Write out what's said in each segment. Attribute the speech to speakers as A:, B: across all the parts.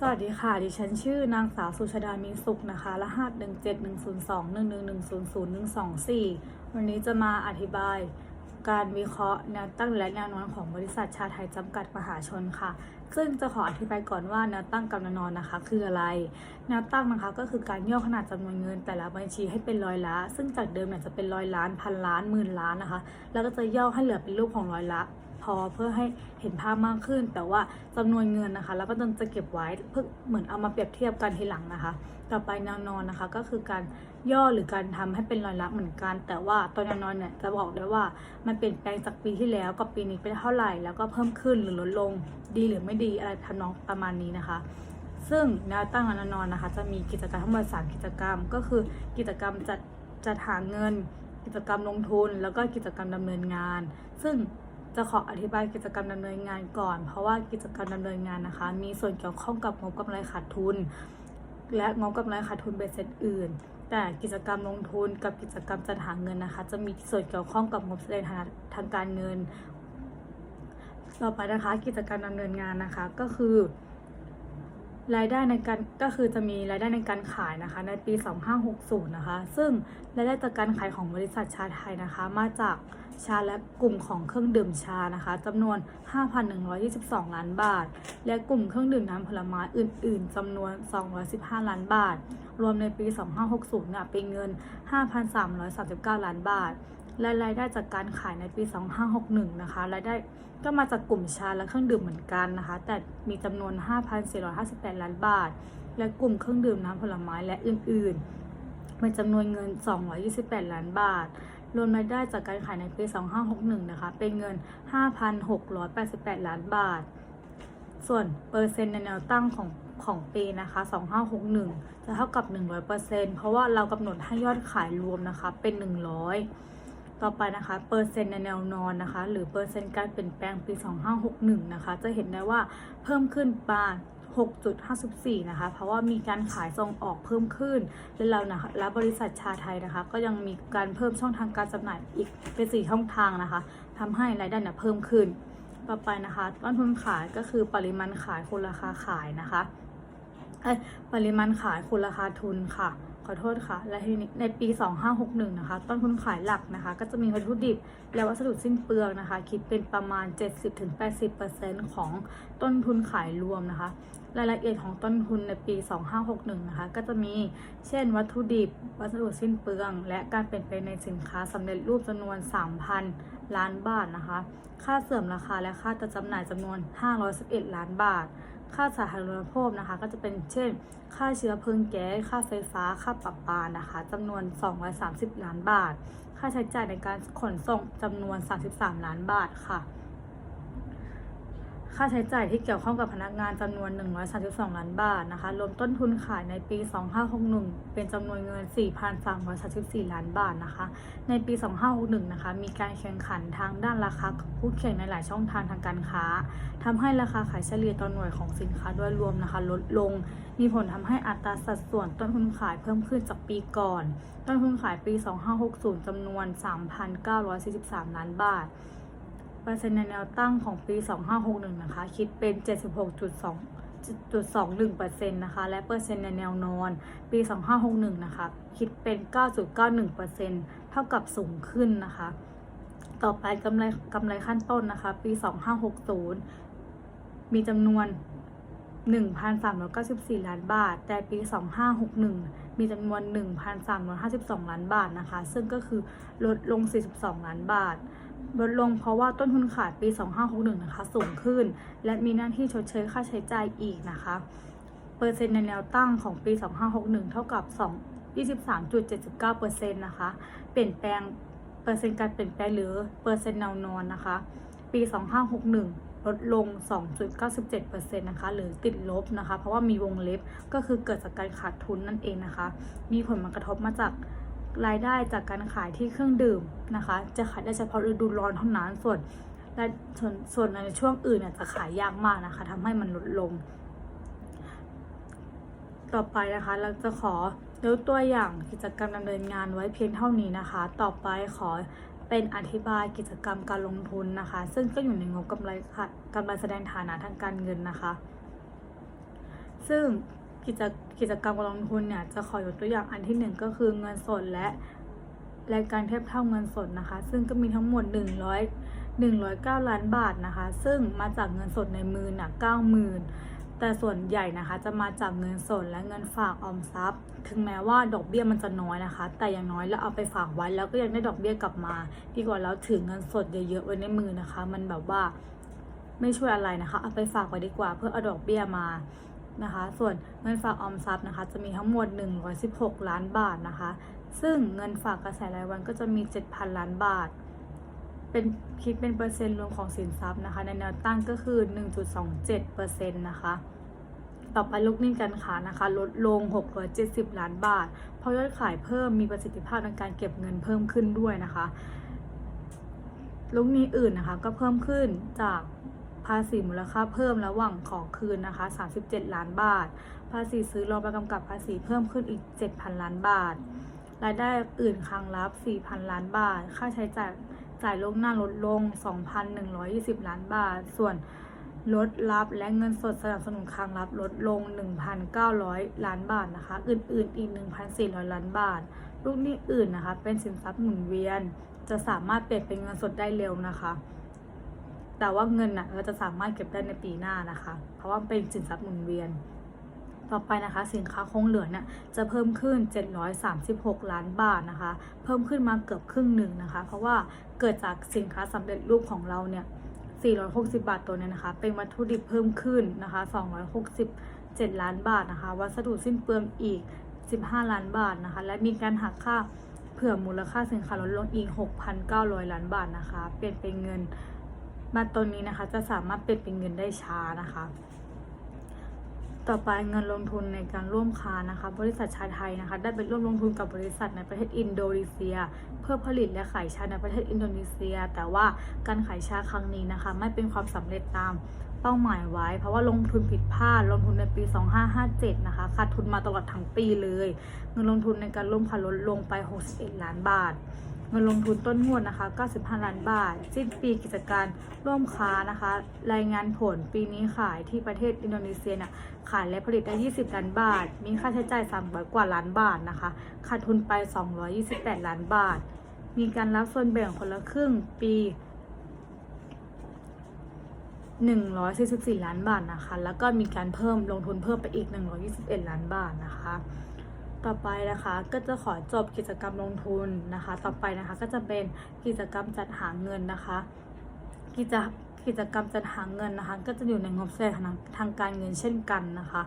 A: สวัสดีค่ะ ดิฉันชื่อนางสาวสุชาดามีสุขนะคะ รหัส1 7 1 0 2 1 1 1 0 0 1 2 4 วันนี้จะมาอธิบายการวิเคราะห์แนวตั้งและแนวนอนของบริษัทชาไทยจำกัดมหาชนค่ะ ซึ่งจะขออธิบายก่อนว่าแนวตั้งกับแนวนอนนะคะ คืออะไร แนวตั้งนะคะก็คือการย่อขนาดจำนวนเงิน แต่ละบัญชีให้เป็นร้อยละซึ่งจากเดิมเนี่ยจะเป็นร้อยล้านพันล้านหมื่นล้านนะคะ แล้วก็จะย่อให้เหลือเป็นรูปของร้อยละ พอเพื่อให้เห็นภาพมากขึ้น แต่ว่าจำนวนเงินนะคะ แล้วก็จะเก็บไว้เพื่อเหมือนเอามาเปรียบเทียบกันทีหลังนะคะ ต่อไปแนวนอนนะคะ ก็คือการย่อหรือการทำให้เป็นรอยลักษณ์เหมือนกัน แต่ว่าตัวแนวนอนเนี่ยจะบอกได้ว่ามันเปลี่ยนแปลงจากปีที่แล้วกับปีนี้เป็นเท่าไหร่ แล้วก็เพิ่มขึ้นหรือลดลงดีหรือไม่ดีอะไรทำนองประมาณนี้นะคะซึ่งแนวตั้งแนวนอนนะคะ จะมีกิจกรรมทั้งหมด3กิจกรรม ก็คือกิจกรรมจัดจัดหาเงิน กิจกรรมลงทุน แล้วก็กิจกรรมดำเนินงาน ซึ่ง จะขออธิบายกิจกรรมดำเนินงานก่อน เพราะว่ากิจกรรมดำเนินงานนะคะ มีส่วนเกี่ยวข้องกับงบกำไรขาดทุน และงบกำไรขาดทุนเบ็ดเสร็จอื่น แต่กิจกรรมลงทุนกับกิจกรรมจัดหาเงินนะคะ จะมีส่วนเกี่ยวข้องกับงบแสดงทางทางการเงิน ต่อไปนะคะกิจกรรมดำเนินงานนะคะก็คือ รายได้ในการก็คือจะมีรายได้ในการขายนะคะ ในปี 2560 นะคะ ซึ่งรายได้จากการขายของบริษัทชาไทยนะคะ มาจากชาและกลุ่มของเครื่องดื่มชานะคะจำนวน 5,122 ล้านบาท และกลุ่มเครื่องดื่มน้ำผลไม้อื่น ๆจำนวน 215 ล้านบาท รวมในปี 2560เนี่ยเป็นเงิน 5,339 ล้านบาทและรายได้จากการขายในปี 2561 นะคะ รายได้ ก็มาจากกลุ่มชาและเครื่องดื่มเหมือนกันนะคะ แต่มีจำนวน 5,458 ล้านบาท และกลุ่มเครื่องดื่มน้ำผลไม้และอื่นๆเป็นจำนวนเงิน 228 ล้านบาท รวมรายได้จากการขายในปี 2561 นะคะ เป็นเงิน 5,688 ล้านบาท ส่วนเปอร์เซ็นต์ในแนวตั้งของของปีนะคะ 2561 จะเท่ากับ 100%เพราะว่าเรากำหนดให้ยอดขายรวมนะคะ เป็น 100 ต่อไปนะคะเปอร์เซ็นต์ในแนวนอนนะคะ หรือเปอร์เซ็นต์การเปลี่ยนแปลงปี 2561 นะคะ จะเห็นได้ว่าเพิ่มขึ้นปา6.54 นะคะ เพราะว่ามีการขายส่งออกเพิ่มขึ้น และเรานะคะและบริษัทชาไทยนะคะ ก็ยังมีการเพิ่มช่องทางการจำหน่ายอีกเป็น4ช่องทางนะคะทำให้รายได้เนี่ยเพิ่มขึ้น ต่อไปนะคะต้นทุนขายก็คือปริมาณขายคูณราคาขายนะคะเอ้ยปริมาณขายคูณราคาทุนค่ะ ขอโทษค่ะ และทีนี้ในปี 2561 นะคะ ต้นทุนขายหลักนะคะ ก็จะมีวัตถุดิบและวัสดุสิ้นเปลืองนะคะ คิดเป็นประมาณ 70-80%ของต้นทุนขายรวมนะคะ รายละเอียดของต้นทุนในปี 2561 นะคะ ก็จะมีเช่น วัตถุดิบ วัสดุสิ้นเปลือง และการเปลี่ยนแปลงในสินค้าสำเร็จรูปจำนวน 3,000 ล้านบาทนะคะ ค่าเสื่อมราคาและค่าจัดจำหน่ายจำนวน 511 ล้านบาท ค่าสาธารณูปโภคนะคะ ก็จะเป็นเช่น ค่าเชื้อเพลิงแก๊สค่าไฟฟ้า ค่าปรับปานะคะจำนวน 230 ล้านบาท ค่าใช้จ่ายในการขนส่งจำนวน 33 ล้านบาทค่ะ ค่าใช้จ่ายที่เกี่ยวข้องกับพนักงานจำนวน 132 ล้านบาทนะคะ รวมต้นทุนขายในปี 2561 เป็นจำนวนเงิน 4,334 ล้านบาทนะคะ ในปี 2561 นะคะ มีการแข่งขันทางด้านราคากับคู่แข่งในหลายช่องทางทางการค้าทำให้ราคาขายเฉลี่ยต่อหน่วยของสินค้าโดยรวมนะคะ ลดลง มีผลทำให้อัตราสัดส่วนต้นทุนขายเพิ่มขึ้นจากปีก่อน ต้นทุนขายปี 2560จำนวน 3,943 ล้านบาท เปอร์เซ็นต์ในแนวตั้งของปี 2561 นะคะ คิดเป็น 76.2.21%นะคะ และเปอร์เซ็นต์ในแนวนอน ปี 2561 นะคะ คิดเป็น 9.91%เท่ากับสูงขึ้นนะคะ ต่อไปกำไรกำไรขั้นต้นนะคะ ปี 2560 มีจำนวน 1,394 ล้านบาท แต่ปี 2561มีจำนวน 1,352 ล้านบาทนะคะ ซึ่งก็คือลดลง 42 ล้านบาท ลดลงเพราะว่าต้นทุนขายปี 2561 นะคะ สูงขึ้น และมีหน้าที่ชดเชยค่าใช้จ่ายอีกนะคะ เปอร์เซ็นต์ในแนวตั้งของปี 2561 เท่ากับ2 23.79%นะคะ เปลี่ยนแปลงเปอร์เซ็นต์การเปลี่ยนแปลงหรือเปอร์เซ็นต์แนวนอนนะคะ ปี 2561 ลดลง 2.97%นะคะ หรือติดลบนะคะ เพราะว่ามีวงเล็บก็คือเกิดจากการขาดทุนนั่นเองนะคะ มีผลมากระทบมาจาก รายได้จากการขายที่เครื่องดื่มนะคะ จะขายได้เฉพาะฤดูร้อนเท่านั้นส่วนและส่วนส่วนในช่วงอื่นเนี่ยจะขายยากมากนะคะทำให้มันลดลง ต่อไปนะคะ เราจะขอยกตัวอย่างกิจกรรมดำเนินงานไว้เพียงเท่านี้นะคะ ต่อไปขอเป็นอธิบายกิจกรรมการลงทุนนะคะ ซึ่งก็อยู่ในงบกำไรค่ะกำไรแสดงฐานะทางการเงินนะคะ ซึ่ง กิจกิจกรรมการลงทุนเนี่ยจะขอยกตัวอย่างอันที่หนึ่งก็คือเงินสดและและการเทียบเท่าเงินสดนะคะ ซึ่งก็มีทั้งหมด 100 109 ล้านบาทนะคะ ซึ่งมาจากเงินสดในมือหน่ะ90,000 แต่ส่วนใหญ่นะคะจะมาจากเงินสดและเงินฝากออมทรัพย์ ถึงแม้ว่าดอกเบี้ยมันจะน้อยนะคะ แต่อย่างน้อยเราเอาไปฝากไว้แล้วก็ยังได้ดอกเบี้ยกลับมา ดีกว่าเราถือเงินสดเยอะๆไว้ในมือนะคะ มันแบบว่าไม่ช่วยอะไรนะคะ เอาไปฝากไว้ดีกว่าเพื่อเอาดอกเบี้ยมา นะคะ ส่วนเงินฝากออมทรัพย์นะคะ จะมีทั้งหมด 116 ล้านบาทนะคะ ซึ่งเงินฝากกระแสรายวันก็จะมี 7,000 ล้านบาท เป็นคิดเป็นเปอร์เซ็นต์รวมของสินทรัพย์นะคะ ในแนวตั้งก็คือ 1.27%นะคะ ต่อไปลูกหนี้การค้านะคะ ลดลง 670 ล้านบาท เพราะยอดขายเพิ่มมีประสิทธิภาพในการเก็บเงินเพิ่มขึ้นด้วยนะคะลูกหนี้อื่นนะคะ ก็เพิ่มขึ้นจาก ภาษีมูลค่าเพิ่มระหว่างของคืนนะคะ 37 ล้านบาท ภาษีซื้อรอประกำกับภาษีเพิ่มขึ้นอีก 7,000 ล้านบาท รายได้อื่นคลังลับ 4,000 ล้านบาท ค่าใช้จ่ายจ่ายล่วงหน้าลดลง 2,120 ล้านบาท ส่วนลดรับและเงินสดสนับสนุนคลังลับลดลง 1,900 ล้านบาทนะคะ อื่นๆ อีก 1,400 ล้านบาท ลูกหนี้อื่นนะคะ เป็นสินทรัพย์หมุนเวียน จะสามารถเปลี่ยนเป็นเงินสดได้เร็วนะคะ แต่ว่าเงินน่ะเราจะสามารถเก็บได้ในปีหน้านะคะ เพราะว่าเป็นสินทรัพย์หมุนเวียน ต่อไปนะคะ สินค้าคงเหลือเนี่ยจะเพิ่มขึ้น 736 ล้านบาทนะคะ เพิ่มขึ้นมาเกือบครึ่งหนึ่งนะคะ เพราะว่าเกิดจากสินค้าสำเร็จรูปของเราเนี่ย460 บาทตัวเนี้นะคะ เป็นวัตถุดิบเพิ่มขึ้นนะคะ 267 ล้านบาทนะคะ วัสดุสิ้นเปลืองอีก 15 ล้านบาทนะคะ และมีการหักค่าเผื่อมูลค่าสินค้าลดลงอีก 6,900 ล้านบาทนะคะ เปลี่ยนเป็นเงิน มาตัวนี้นะคะจะสามารถเปลี่ยนเป็นเงินได้ช้านะคะ ต่อไปเงินลงทุนในการร่วมค้านะคะ บริษัทชาไทยนะคะ ได้ไปร่วมลงทุนกับบริษัทในประเทศอินโดนีเซีย เพื่อผลิตและขายชาในประเทศอินโดนีเซีย แต่ว่าการขายชาครั้งนี้นะคะ ไม่เป็นความสำเร็จตามเป้าหมายไว้ เพราะว่าลงทุนผิดพลาด ลงทุนในปี 2557 นะคะขาดทุนมาตลอดทั้งปีเลย เงินลงทุนในการร่วมค้าลดลงไป 61 ล้านบาท งินลงทุนต้นงวดนะคะ 95 ล้านบาท สิ้นปีกิจการร่วมค้านะคะ รายงานผลปีนี้ขายที่ประเทศอินโดนีเซียเนี่ยขายและผลิตได้ 20 ล้านบาท มีค่าใช้จ่าย 300 กว่าล้านบาทนะคะ ขาดทุนไป 228 ล้านบาท มีการรับส่วนแบ่งคนละครึ่งปี 144 ล้านบาทนะคะ แล้วก็มีการเพิ่มลงทุนเพิ่มไปอีก 121 ล้านบาทนะคะ ต่อไปนะคะก็จะขอจบกิจกรรมลงทุนนะคะ ต่อไปนะคะก็จะเป็นกิจกรรมจัดหาเงินนะคะ กิจกิจกรรมจัดหาเงินนะคะ ก็จะอยู่ในงบแสดงทางการเงินเช่นกันนะคะ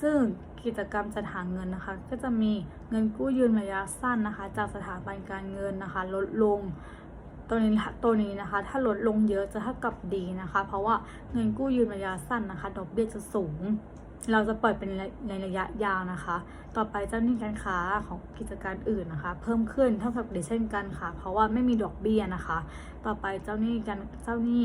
A: ซึ่งกิจกรรมจัดหาเงินนะคะ ก็จะมีเงินกู้ยืมระยะสั้นนะคะ จากสถาบันการเงินนะคะ ลดลงตัวนี้ตัวนี้นะคะ ถ้าลดลงเยอะจะเท่ากับดีนะคะ เพราะว่าเงินกู้ยืมระยะสั้นนะคะ ดอกเบี้ยจะสูง เราจะปล่อยเป็นในระยะยาวนะคะ ต่อไปเจ้าหนี้การค้าของกิจการอื่นนะคะ เพิ่มขึ้นเท่ากับเดเช่นกันค่ะ เพราะว่าไม่มีดอกเบี้ยนะคะ ต่อไปเจ้าหนี้การเจ้าหนี้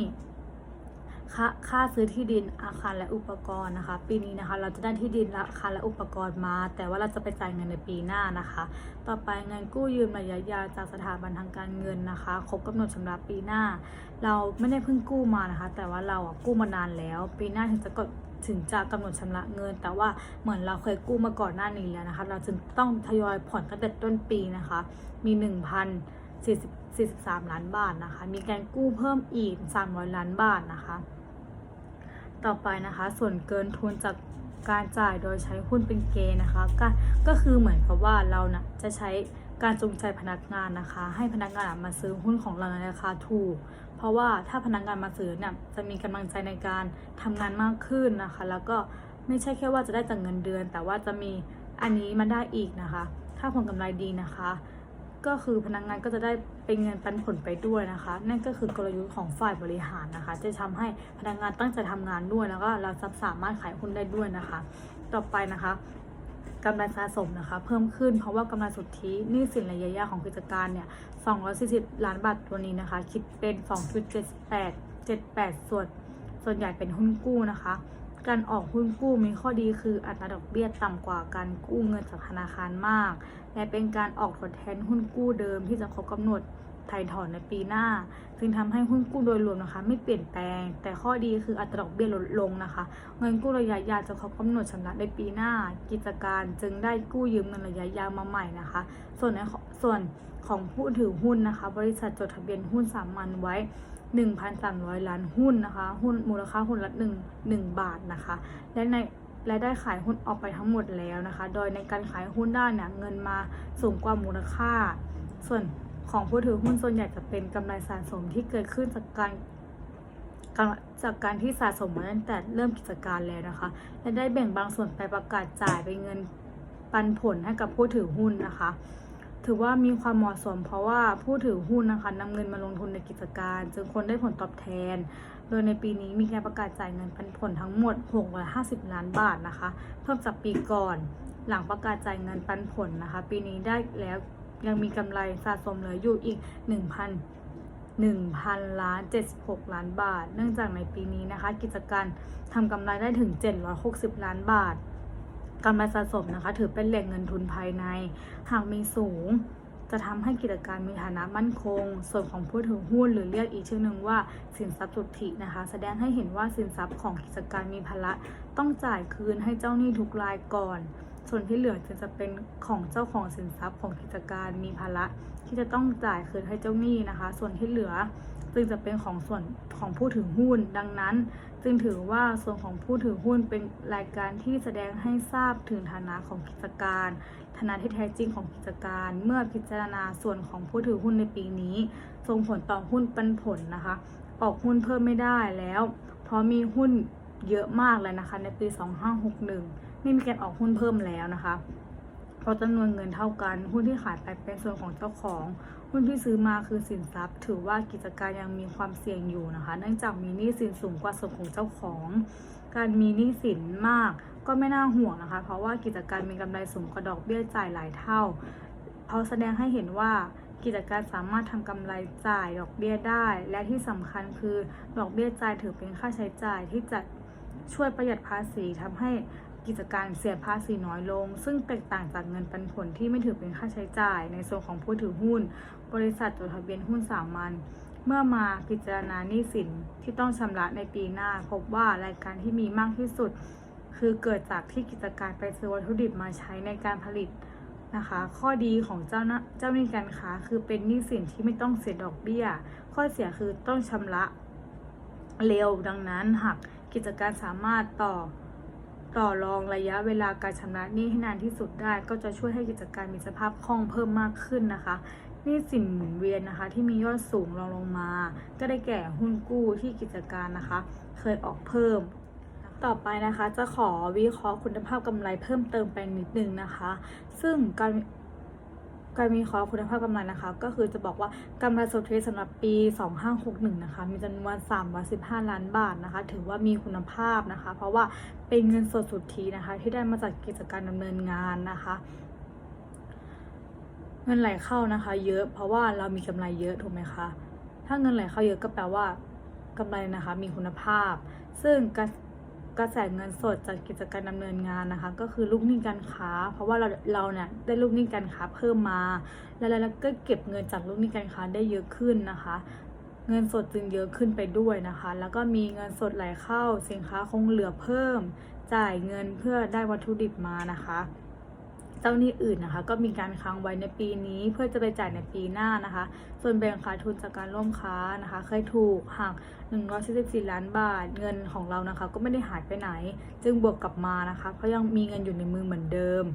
A: ค่าค่าซื้อที่ดินอาคารและอุปกรณ์นะคะ ปีนี้นะคะเราจะได้ที่ดินอาคารและอุปกรณ์มา แต่ว่าเราจะไปจ่ายเงินในปีหน้านะคะ ต่อไปเงินกู้ยืมระยะยาวจากสถาบันทางการเงินนะคะครบกำหนดชำระปีหน้า เราไม่ได้เพิ่งกู้มานะคะ แต่ว่าเราอะกู้มานานแล้ว ปีหน้าถึงจะกดถึงจะกำหนดชำระเงิน แต่ว่าเหมือนเราเคยกู้มาก่อนหน้านี้แล้วนะคะ เราจึงต้องทยอยผ่อนตั้งแต่ต้นปีนะคะ มี 1,043 ล้านบาทนะคะ มีการกู้เพิ่มอีก 300 ล้านบาทนะคะ ต่อไปนะคะ ส่วนเกินทุนจากการจ่ายโดยใช้หุ้นเป็นเกณฑ์นะคะก็ก็คือเหมือนกับว่าเรานะ่ะจะใช้การจูงใจพนักงานนะคะ ให้พนักงานมาซื้อหุ้นของเราในราคาถูก เพราะว่าถ้าพนักงานมาซื้อเนี่ยจะมีกำลังใจในการทำงานมากขึ้นนะคะ แล้วก็ไม่ใช่แค่ว่าจะได้จากเงินเดือน แต่ว่าจะมีอันนี้มาได้อีกนะคะ ถ้าผลกำไรดีนะคะ ก็คือพนักงานก็จะได้เป็นเงินปันผลไปด้วยนะคะ นั่นก็คือกลยุทธ์ของฝ่ายบริหารนะคะ จะทำให้พนักงานตั้งใจทำงานด้วยแล้วก็เราจะสามารถขายหุ้นได้ด้วยนะคะ ต่อไปนะคะกำไรสะสมนะคะเพิ่มขึ้นเพราะว่ากำไรสุทธิหนี้สินระยะยาวของกิจการเนี่ย 240 ล้านบาทตัวนี้นะคะ คิดเป็น 2.78 78 ส่วน ส่วนใหญ่เป็นหุ้นกู้นะคะ การออกหุ้นกู้มีข้อดีคืออัตราดอกเบี้ยต่ำกว่าการกู้เงินจากธนาคารมาก และเป็นการออกทดแทนหุ้นกู้เดิมที่จะครบกำหนดไถ่ถอนในปีหน้าจึงทำให้หุ้นกู้โดยรวมนะคะ ไม่เปลี่ยนแปลง แต่ข้อดีคืออัตราดอกเบี้ยลดลงนะคะ เงินกู้ระยะยาวจะครบกำหนดชำระในปีหน้า กิจการจึงได้กู้ยืมเงินระยะยาวมาใหม่นะคะ ส่วนในส่วนของผู้ถือหุ้นนะคะ บริษัทจดทะเบียนหุ้นสามัญไว้ 1,300 ล้านหุ้นนะคะ หุ้นมูลค่าหุ้นละ1 1บาทนะคะ และใน และได้ขายหุ้นออกไปทั้งหมดแล้วนะคะ โดยในการขายหุ้นได้เนี่ยเงินมาสูงกว่ามูลค่า ส่วนของผู้ถือหุ้นส่วนใหญ่จะเป็นกำไรสะสมที่เกิดขึ้นจากการจากการที่สะสมมาตั้งแต่เริ่มกิจการแล้วนะคะ และได้แบ่งบางส่วนไปประกาศจ่ายเป็นเงินปันผลให้กับผู้ถือหุ้นนะคะ ถือว่ามีความเหมาะสมเพราะว่าผู้ถือหุ้นนะคะนำเงินมาลงทุนในกิจการ จึงควรได้ผลตอบแทน โดยในปีนี้มีการประกาศจ่ายเงินปันผลทั้งหมด 650 ล้านบาทนะคะ เพิ่มจากปีก่อน หลังประกาศจ่ายเงินปันผลนะคะ ปีนี้ได้แล้วยังมีกำไรสะสมเหลืออยู่อีก 1,000 1,000ล้าน76 ล้านบาท เนื่องจากในปีนี้นะคะ กิจการทำกำไรได้ถึง 760 ล้านบาทกำไรสะสมนะคะ ถือเป็นแหล่งเงินทุนภายใน หากมีสูง จะทำให้กิจการมีฐานะมั่นคง ส่วนของผู้ถือหุ้นหรือเรียกอีกชื่อหนึ่งว่าสินทรัพย์สุทธินะคะ แสดงให้เห็นว่าสินทรัพย์ของกิจการมีภาระต้องจ่ายคืนให้เจ้าหนี้ทุกรายก่อน ส่วนที่เหลือจึงจะเป็นของเจ้าของสินทรัพย์ของกิจการมีภาระที่จะต้องจ่ายคืนให้เจ้าหนี้นะคะ ส่วนที่เหลือจึงจะเป็นของส่วนของผู้ถือหุ้น ดังนั้น จึงถือว่าส่วนของผู้ถือหุ้นเป็นรายการที่แสดงให้ทราบถึงฐานะของกิจการ ฐานะที่แท้จริงของกิจการ เมื่อพิจารณาส่วนของผู้ถือหุ้นในปีนี้ส่งผลต่อหุ้นปันผลนะคะ ออกหุ้นเพิ่มไม่ได้แล้ว เพราะมีหุ้นเยอะมากเลยนะคะ ในปี 2561 ไม่มีการออกหุ้นเพิ่มแล้วนะคะ เพราะจำนวนเงินเท่ากัน หุ้นที่ขายไปเป็นส่วนของเจ้าของ หุ้นที่ซื้อมาคือสินทรัพย์ ถือว่ากิจการยังมีความเสี่ยงอยู่นะคะ เนื่องจากมีหนี้สินสูงกว่าส่วนของเจ้าของ การมีหนี้สินมากก็ไม่น่าห่วงนะคะ เพราะว่ากิจการมีกำไรสูงกว่าดอกเบี้ยจ่ายหลายเท่า เพราะแสดงให้เห็นว่ากิจการสามารถทำกำไรจ่ายดอกเบี้ยได้ และที่สำคัญคือดอกเบี้ยจ่ายถือเป็นค่าใช้จ่ายที่จะช่วยประหยัดภาษีทำให้ กิจการเสียภาษีน้อยลง ซึ่งแตกต่างจากเงินปันผลที่ไม่ถือเป็นค่าใช้จ่ายในส่วนของผู้ถือหุ้น บริษัทจดทะเบียนหุ้นสามัญเมื่อมาพิจารณาหนี้สินที่ต้องชำระในปีหน้า พบว่ารายการที่มีมากที่สุด คือเกิดจากที่กิจการไปซื้อวัตถุดิบมาใช้ในการผลิตนะคะ ข้อดีของเจ้าเจ้าหนี้การค้าคือเป็นหนี้สินที่ไม่ต้องเสียดอกเบี้ย ข้อเสียคือต้องชำระเร็วดังนั้นหากกิจการสามารถต่อ ต่อรองระยะเวลาการชำระหนี้ให้นานที่สุดได้ ก็จะช่วยให้กิจการมีสภาพคล่องเพิ่มมากขึ้นนะคะหนี้สินหมุนเวียนนะคะ ที่มียอดสูงรองลงมา ก็ได้แก่หุ้นกู้ที่กิจการนะคะ เคยออกเพิ่ม ต่อไปนะคะจะขอวิเคราะห์คุณภาพกำไรเพิ่มเติมไปนิดนึงนะคะ ซึ่งการ การวิเคราะห์คุณภาพกำไรนะคะ ก็คือจะบอกว่ากำไรสุทธิสำหรับปี 2561 นะคะ มีจำนวน315 ล้านบาทนะคะ ถือว่ามีคุณภาพนะคะ เพราะว่าเป็นเงินสดสุทธินะคะ ที่ได้มาจากกิจการดำเนินงานนะคะเงินไหลเข้านะคะ เยอะเพราะว่าเรามีกำไรเยอะถูกไหมคะ ถ้าเงินไหลเข้าเยอะก็แปลว่ากำไรนะคะมีคุณภาพ ซึ่ง กระแสเงินสดจากกิจการดำเนินงานนะคะ ก็คือลูกหนี้การค้า เพราะว่าเราเราเนี่ยได้ลูกหนี้การค้าเพิ่มมา แล้วแล้วก็เก็บเงินจากลูกหนี้การค้าได้เยอะขึ้นนะคะ เงินสดจึงเยอะขึ้นไปด้วยนะคะ แล้วก็มีเงินสดไหลเข้าสินค้าคงเหลือเพิ่ม จ่ายเงินเพื่อได้วัตถุดิบมานะคะ จ้าหนี้อื่นนะคะ ก็มีการค้างไว้ในปีนี้ เพื่อจะไปจ่ายในปีหน้านะคะ ส่วนแบ่งขาดทุนจากการร่วมค้านะคะ เคยถูกหัก144ล้านบาท เงินของเรานะคะ ก็ไม่ได้หายไปไหน จึงบวกกลับมานะคะ เพราะยังมีเงินอยู่ในมือเหมือนเดิม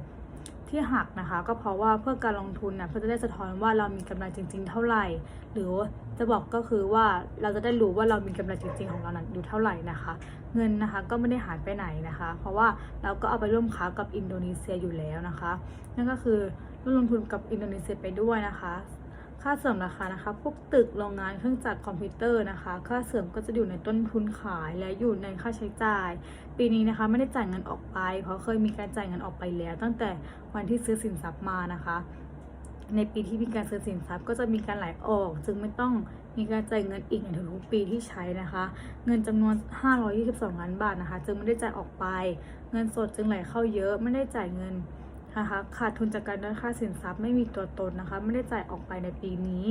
A: ที่หักนะคะ ก็เพราะว่าเพื่อการลงทุนนะเพื่อจะได้สะท้อนว่าเรามีกำไรจริง ๆ เท่าไหร่ หรือจะบอกก็คือว่าเราจะได้รู้ว่าเรามีกำไรจริง ๆ ของเรานั้นอยู่เท่าไหร่นะคะ เงินนะคะก็ไม่ได้หายไปไหนนะคะ เพราะว่าเราก็เอาไปร่วมค้ากับอินโดนีเซียอยู่แล้วนะคะ นั่นก็คือร่วมลงทุนกับอินโดนีเซียไปด้วยนะคะ ค่าเสริมราคานะคะ พวกตึกโรงงานเครื่องจักรคอมพิวเตอร์นะคะ ค่าเสริมก็จะอยู่ในต้นทุนขายและอยู่ในค่าใช้จ่าย ปีนี้นะคะไม่ได้จ่ายเงินออกไป เพราะเคยมีการจ่ายเงินออกไปแล้ว ตั้งแต่วันที่ซื้อสินทรัพย์มานะคะ ในปีที่มีการซื้อสินทรัพย์ก็จะมีการไหลออก จึงไม่ต้องมีการจ่ายเงินอีกในทุกปีที่ใช้นะคะ เงินจำนวน 522 ล้านบาทนะคะ จึงไม่ได้จ่ายออกไป เงินสดจึงไหลเข้าเยอะไม่ได้จ่ายเงิน นะคะขาดทุนจากการด้อยค่าสินทรัพย์ไม่มีตัวตนนะคะ ไม่ได้จ่ายออกไปในปีนี้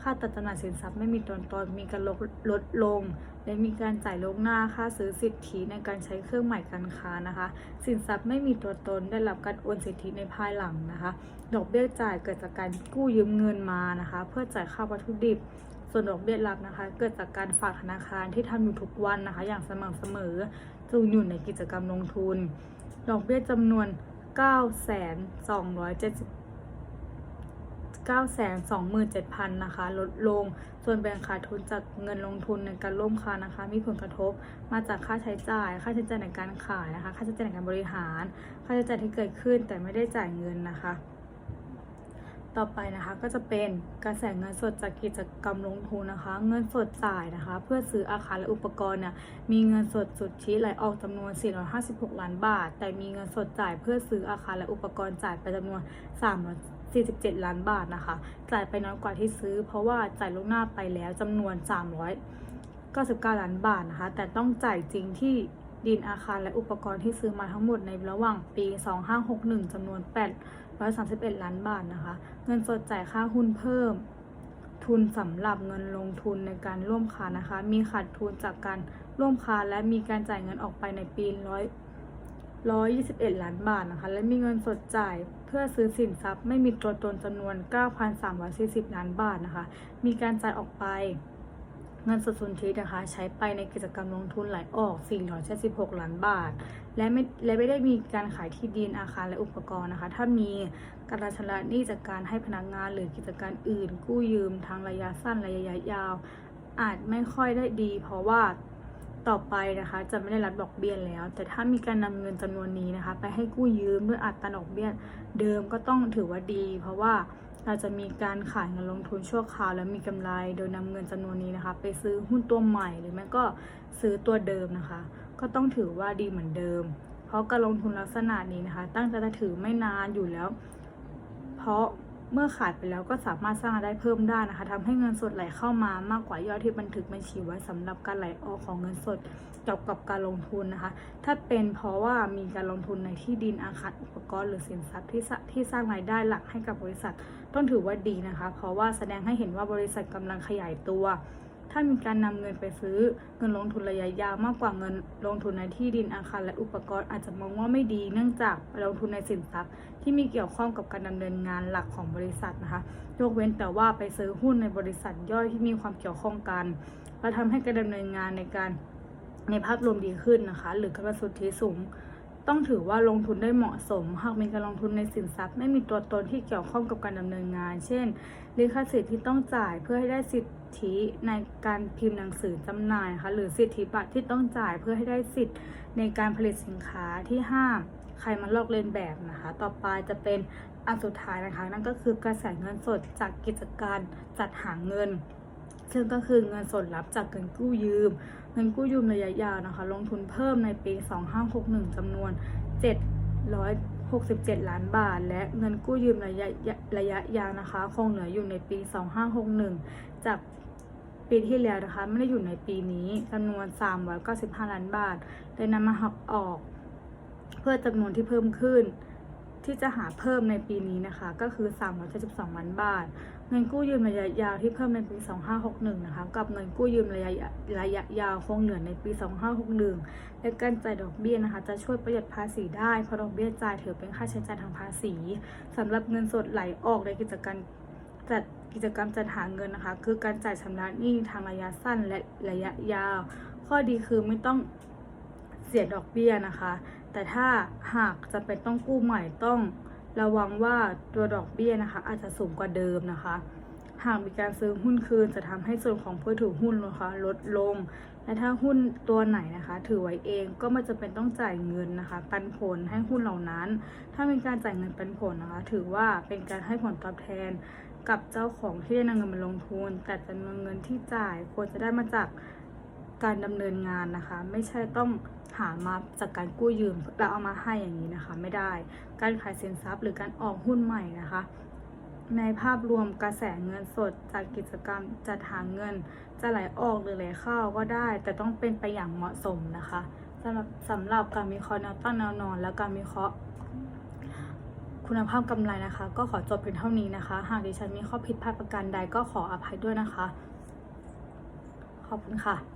A: ค่าตัดจำหน่ายสินทรัพย์ไม่มีตัวตนมีการลดลดลง และมีการจ่ายลงหน้าค่าซื้อสิทธิในการใช้เครื่องหมายการค้านะคะ สินทรัพย์ไม่มีตัวตนได้รับการโอนสิทธิในภายหลังนะคะ ดอกเบี้ยจ่ายเกิดจากการกู้ยืมเงินมานะคะ เพื่อจ่ายค่าวัตถุดิบ ส่วนดอกเบี้ยรับนะคะ เกิดจากการฝากธนาคารที่ทำอยู่ทุกวันนะคะ อย่างสม่ำเสมอจึงอยู่ในกิจกรรมลงทุน ดอกเบี้ยจำนวน 9 2 7 927,000นะคะ ลดลง ส่วนแบ่งขาดทุนจากเงินลงทุนในการร่วมค้านะคะ มีผลกระทบมาจากค่าใช้จ่าย ค่าใช้จ่ายในการขายนะคะ ค่าใช้จ่ายในการบริหาร ค่าใช้จ่ายที่เกิดขึ้นแต่ไม่ได้จ่ายเงินนะคะ ต่อไปนะคะก็จะเป็นกระแสเงินสดจากกิจกรรมลงทุนนะคะ เงินสดจ่ายนะคะ เพื่อซื้ออาคารและอุปกรณ์เนี่ยมีเงินสดสุทธิไหลออกจำนวน 456 ล้านบาท แต่มีเงินสดจ่ายเพื่อซื้ออาคารและอุปกรณ์จ่ายไปจำนวน347 ล้านบาทนะคะ จ่ายไปน้อยกว่าที่ซื้อ เพราะว่าจ่ายล่วงหน้าไปแล้วจำนวน 399 ล้านบาทนะคะ แต่ต้องจ่ายจริงที่ดินอาคารและอุปกรณ์ที่ซื้อมาทั้งหมดในระหว่างปี 2561จำนวน 831 ล้านบาทนะคะ เงินสดจ่ายค่าหุ้นเพิ่ม ทุนสำหรับเงินลงทุนในการร่วมค้านะคะ มีขาดทุนจากการร่วมค้าและมีการจ่ายเงินออกไปในปีร้อยร้อยยี่สิบเอ็ดล้านบาทนะคะ และมีเงินสดจ่ายเพื่อซื้อสินทรัพย์ ไม่มีตัวตนจำนวน 9,340 ล้านบาทนะคะ มีการจ่ายออกไป เงินสดสุนทรีนะคะใช้ไปในกิจกรรมลงทุนไหลออก 476 ล้านบาท และไม่และไม่ได้มีการขายที่ดินอาคารและอุปกรณ์นะคะ ถ้ามีการชำระหนี้จากการให้พนักงานหรือกิจการอื่น กู้ยืมทางระยะสั้นระยะยาว อาจไม่ค่อยได้ดี เพราะว่าต่อไปนะคะจะไม่ได้รับดอกเบี้ยแล้ว แต่ถ้ามีการนำเงินจำนวนนี้นะคะ ไปให้กู้ยืมด้วยอัตราดอกเบี้ยเดิมก็ต้องถือว่าดี เพราะว่า เราจะมีการขายเงินลงทุนชั่วคราวแล้วมีกำไรโดยนำเงินจำนวนนี้นะคะ ไปซื้อหุ้นตัวใหม่หรือไม่ก็ซื้อตัวเดิมนะคะ ก็ต้องถือว่าดีเหมือนเดิม เพราะการลงทุนลักษณะนี้นะคะ ตั้งใจจะถือไม่นานอยู่แล้ว เพราะ เมื่อขายไปแล้วก็สามารถสร้างรายได้เพิ่มได้นะคะทำให้เงินสดไหลเข้ามามากกว่ายอดที่บันทึกบัญชีไว้สำหรับการไหลออกของเงินสดเกี่ยวกับการลงทุนนะคะ ถ้าเป็นเพราะว่ามีการลงทุนในที่ดินอาคารอุปกรณ์หรือสินทรัพย์ที่ที่สร้างรายได้หลักให้กับบริษัท ต้องถือว่าดีนะคะ เพราะว่าแสดงให้เห็นว่าบริษัทกำลังขยายตัว ถ้ามีการนำเงินไปซื้อ เงินลงทุนระยะยาวมากกว่าเงินลงทุนในที่ดินอาคารและอุปกรณ์อาจจะมองว่าไม่ดี เนื่องจากลงทุนในสินทรัพย์ ที่มีเกี่ยวข้องกับการดำเนินงานหลักของบริษัทนะคะยกเว้นแต่ว่าไปซื้อหุ้นในบริษัทย่อยที่มีความเกี่ยวข้องกันและทำให้การดำเนินงานในการในภาพรวมดีขึ้นนะคะ หรือกำไรสุทธิสูงต้องถือว่าลงทุนได้เหมาะสม หากมีการลงทุนในสินทรัพย์ ไม่มีตัวตนที่เกี่ยวข้องกับการดำเนินงาน เช่นลิขสิทธิ์ที่ต้องจ่ายเพื่อให้ได้สิทธิ ในการพิมพ์หนังสือจำหน่ายนะคะหรือสิทธิบัตรที่ต้องจ่ายเพื่อให้ได้สิทธิ์ในการผลิตสินค้าที่ห้ามใครมาลอกเลียนแบบนะคะ ต่อไปจะเป็นอันสุดท้ายนะคะ นั่นก็คือกระแสเงินสดจากกิจการจัดหาเงิน ซึ่งก็คือเงินสดรับจากเงินกู้ยืม เงินกู้ยืมระยะยาวนะคะ ลงทุนเพิ่มในปี 2561จำนวน767 ล้านบาท และเงินกู้ยืมระยะระยะยาวนะคะ คงเหลืออยู่ในปี 2561 จาก ปีที่แล้วนะคะไม่ได้อยู่ในปีนี้จำนวน 395 ล้านบาทได้นำมาหักออก เพื่อจำนวนที่เพิ่มขึ้น ที่จะหาเพิ่มในปีนี้นะคะ ก็คือ 372ล้านบาท เงินกู้ยืมระยะยาวที่เพิ่มในปี 2561 นะคะ กับเงินกู้ยืมระยะระยะยาวคงเหลือในปี 2561 และการจ่ายดอกเบี้ยนะคะ จะช่วยประหยัดภาษีได้เพราะดอกเบี้ยจ่ายถือเป็นค่าใช้จ่ายทางภาษีสำหรับเงินสดไหลออกในกิจการจัด กิจกรรมจัดหาเงินนะคะ คือการจ่ายชำระหนี้ทางระยะสั้นและระยะยาว ข้อดีคือไม่ต้องเสียดอกเบี้ยนะคะ แต่ถ้าหากจะเป็นต้องกู้ใหม่ต้องระวังว่าตัวดอกเบี้ยนะคะ อาจจะสูงกว่าเดิมนะคะ หากมีการซื้อหุ้นคืนจะทำให้ส่วนของผู้ถือหุ้นนะคะลดลง และถ้าหุ้นตัวไหนนะคะ ถือไว้เองก็ไม่จำเป็นต้องจ่ายเงินนะคะ ปันผลให้หุ้นเหล่านั้น ถ้ามีการจ่ายเงินปันผลนะคะ ถือว่าเป็นการให้ผลตอบแทน กับเจ้าของที่ได้นำเงินมาลงทุน แต่จำนวนเงินที่จ่ายควรจะได้มาจากการดำเนินงานนะคะ ไม่ใช่ต้องหามาจากการกู้ยืมแล้วเอามาให้อย่างนี้นะคะ ไม่ได้ การขายสินทรัพย์หรือการออกหุ้นใหม่นะคะ ในภาพรวมกระแสเงินสดจากกิจกรรมจัดหาเงิน จะไหลออกหรือไหลเข้าก็ได้ แต่ต้องเป็นไปอย่างเหมาะสมนะคะสำหรับสำหรับการวิเคราะห์แนวต้านแนวนอน และการวิเคราะห์ คุณภาพกำไรนะคะ ก็ขอจบเพียงเท่านี้นะคะ หากดิฉันมีข้อผิดพลาดประการใดก็ขออภัยด้วยนะคะ ขอบคุณค่ะ